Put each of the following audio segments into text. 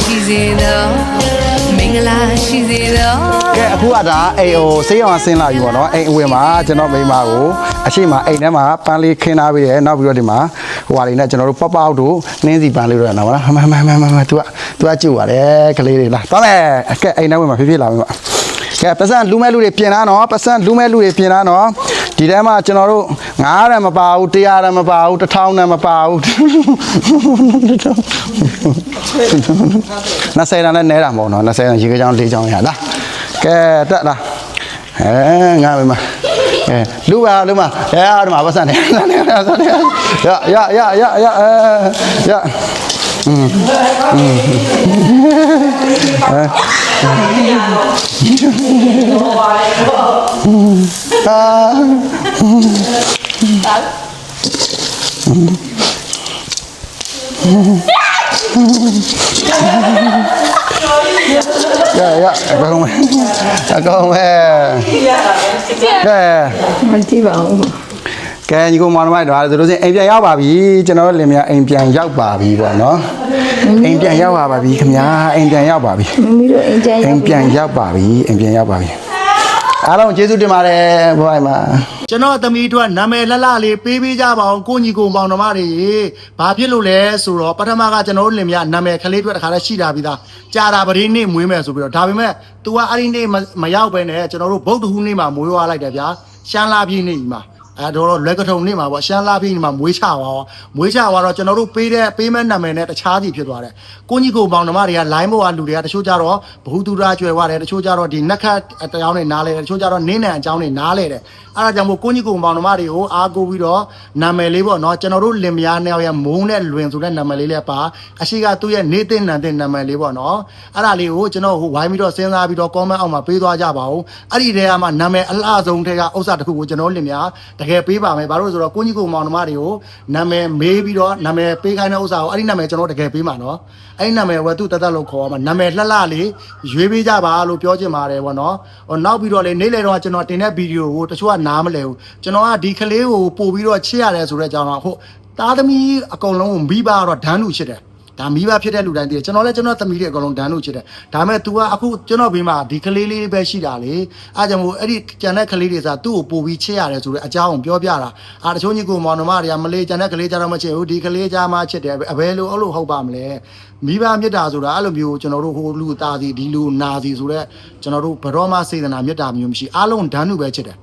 ရှိစေသောမင်္ဂလာရှိစေသောကဲအခုကဒါအိမ်ဟိုစေးအောင်ဆင်းလာပြီပေါ့နော်အိမ်အဝင်မှာကျွန်တော်မိန်းမကိုအရှိမအိမ်ထဲမှာပန်းလေးခင်းထားပြီးတယ်နောက်ပြီးတော့ဒီမှာဟိုဟာလေးနဲ့ကျွန်တော်တို့ပပောက်တို့နင်းစီပန်းလေးတို့ရအောင်နော်မမမမမ तू က तू ကကြည့်ပါတယ်ကလေးတွေလားတော်မယ်ကဲအိမ်ထဲဝင်မှာဖြစ်ဖြစ်လာပြီပါကဲပတ်စံလူမဲ့လူတွေပြင်လာနော်ပတ်စံလူမဲ့လူတွေပြင်လာနော် ဒီထဲမှာကျွန်တော်တို့9ရံမပါဘူး100ရံမပါဘူး1000ရံမပါဘူး20ရံနဲ့နဲတာမဟုတ်နော်20ရံရေကြောင်၄ကြောင်ရလားကဲတက်လားအဲငါပဲမှာအဲလူပါလူပါအဲအားဒီမှာပတ်စံနေနေနေရရရရရအဲရอืมอืม အာရရအကောင်မဲအကောင်မဲကဲမကြည့်ပါဘူးကဲညီကောင်မောင်နှမတို့ဒါဆိုလို့ချင်းအိမ်ပြန်ရောက်ပါပြီကျွန်တော်တို့လင်မယားအိမ်ပြန်ရောက်ပါပြီပေါ့နော် အိမ်ပြန်ရောက်ပါပါပြီခင်ဗျာအိမ်ပြန်ရောက်ပါပြီမမီတို့အင်ဂျင်အိမ်ပြန်ရောက်ပါပြီအိမ်ပြန်ရောက်ပါပြီအားလုံးကျေးဇူးတင်ပါတယ်ဘွားမှာကျွန်တော်သမီးတို့ကနာမည်လှလှလေးပေးပေးကြပါအောင်ကိုညီကိုမောင်နှမတွေဘာဖြစ်လို့လဲဆိုတော့ပထမကကျွန်တော်တို့လင်မယားနာမည်ကလေးတွေတခါတည်းရှိတာပြီးသားကြာတာပရင်းနေ့မွေးမယ်ဆိုပြီးတော့ဒါပေမဲ့ तू ကအဲ့ဒီနေ့မမရောက်ပဲနဲ့ကျွန်တော်တို့ဗုဒ္ဓဟူးနေ့မှာမွေးသွားလိုက်တယ်ဗျာရှမ်းလာပြည့်နေ့ကြီးမှာ အဲတော့လွက်ကထုံနေ့မှာပေါ့ရှမ်းလာပြည့်နေ့မှာမွေးချသွားတော့မွေးချသွားတော့ကျွန်တော်တို့ပေးတဲ့ပေးမဲ့နာမည်နဲ့တခြားစီဖြစ်သွားတယ်ကိုညီကိုမောင်နှမတွေက line ပေါ်ကလူတွေကတချို့ကြတော့ဘ ഹു တုရာကျွယ်သွားတယ်တချို့ကြတော့ဒီနက်ခတ်အတောင်းတွေနားလဲတယ်တချို့ကြတော့နင်းနံအကြောင်းတွေနားလဲတယ်အဲ့ဒါကြောင့်မို့ကိုညီကိုမောင်နှမတွေကိုအားကိုးပြီးတော့နာမည်လေးပေါ့နော်ကျွန်တော်တို့လင်မယားနှစ်ယောက်ရဲ့မုန်းနဲ့လွင်ဆိုတဲ့နာမည်လေးလည်းပါအရှိကသူ့ရဲ့နေသိနံတဲ့နာမည်လေးပေါ့နော်အဲ့ဒါလေးကိုကျွန်တော်ဟိုဝိုင်းပြီးတော့စဉ်းစားပြီးတော့ comment အောက်မှာပေးသွားကြပါဦးအဲ့ဒီတည်းကမှနာမည်အလှဆုံးထဲကဥစ္စာတစ်ခုကိုကျွန်တော်လင်မယားတကယ်ပေးပါမယ်ဘာလို့လဲဆိုတော့ကိုညီကိုမောင်နှမတွေကိုနာမည်မေးပြီးတော့နာမည်ပေးခိုင်းတဲ့ဥစ္စာကိုအဲ့ဒီနာမည်ကျွန်တော်တကယ်ပေးမှာနော်အဲ့ဒီနာမည်ဝယ်သူတသက်လို့ခေါ်ရမှာနာမည်လှလှလေးရွေးပေးကြပါလို့ပြောချင်ပါတယ်ပေါ့နော်ဟိုနောက်ပြီးတော့လေနေ့လေတော့ကျွန်တော်တင်တဲ့ဗီဒီယိုကိုတချို့ကနားမလဲဘူးကျွန်တော်ကဒီကလေးကိုပို့ပြီးတော့ချစ်ရတယ်ဆိုတဲ့အကြောင်းတော့ဟုတ်သားသမီးအကုန်လုံးကိုမိဘကတော့ဒန်းလူချစ်တယ် ဒါမိဘဖြစ်တဲ့လူတိုင်းတည်းကျွန်တော်လည်းကျွန်တော်သမီးတွေအကုန်လုံးဒန်းလို့ချစ်တယ်ဒါပေမဲ့ तू ကအခုကျွန်တော်ဘေးမှာဒီကလေးလေးပဲရှိတာလေအားကြောင့်မို့အဲ့ဒီကြံတဲ့ကလေးတွေစားသူ့ကိုပို့ပြီးချစ်ရတယ်ဆိုတဲ့အကြောင်းကိုပြောပြတာအာတချို့ညီကိုမောင်နှမတွေကမလေးကြံတဲ့ကလေးကြတော့မချစ်ဘူးဒီကလေးကြမှာချစ်တယ်အဘယ်လိုအဲ့လိုဟုတ်ပါမလဲမိဘမြတ်တာဆိုတာအဲ့လိုမျိုးကျွန်တော်တို့ဟိုလူသားစီဒီလူနာစီဆိုတဲ့ကျွန်တော်တို့ဘရောမစေတနာမြတ်တာမျိုးမရှိအားလုံးဒန်းလူပဲချစ်တယ်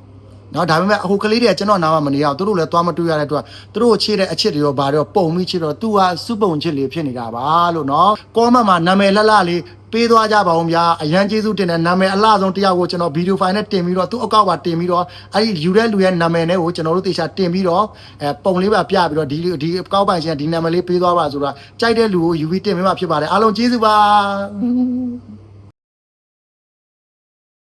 နော်ဒါပေမဲ့အခုကလေးတွေကကျွန်တော်နားမမနေရအောင်သူတို့လည်းသွားမတွေ့ရတဲ့အတွက်သူတို့ချေတဲ့အချစ်တွေရောဘာတွေရောပုံပြီးချစ်တော့သူကစုပုံချစ်လေးဖြစ်နေတာပါလို့နော်ကောမန့်မှာနာမည်လှလှလေးပေးသွားကြပါဦးဗျာအရန်ကျေးဇူးတင်တဲ့နာမည်အလှဆုံးတစ်ယောက်ကိုကျွန်တော်ဗီဒီယိုဖိုင်နဲ့တင်ပြီးတော့သူ့အကောက်ပါတင်ပြီးတော့အဲ့ဒီယူတဲ့လူရဲ့နာမည်နဲ့ကိုကျွန်တော်တို့တေချာတင်ပြီးတော့အဲပုံလေးပါပြပြီးတော့ဒီဒီအကောက်ပိုင်ရှင်ကဒီနာမည်လေးပေးသွားပါဆိုတော့ကြိုက်တဲ့လူကိုယူပြီးတင်ပေးမှဖြစ်ပါတယ်အားလုံးကျေးဇူးပါ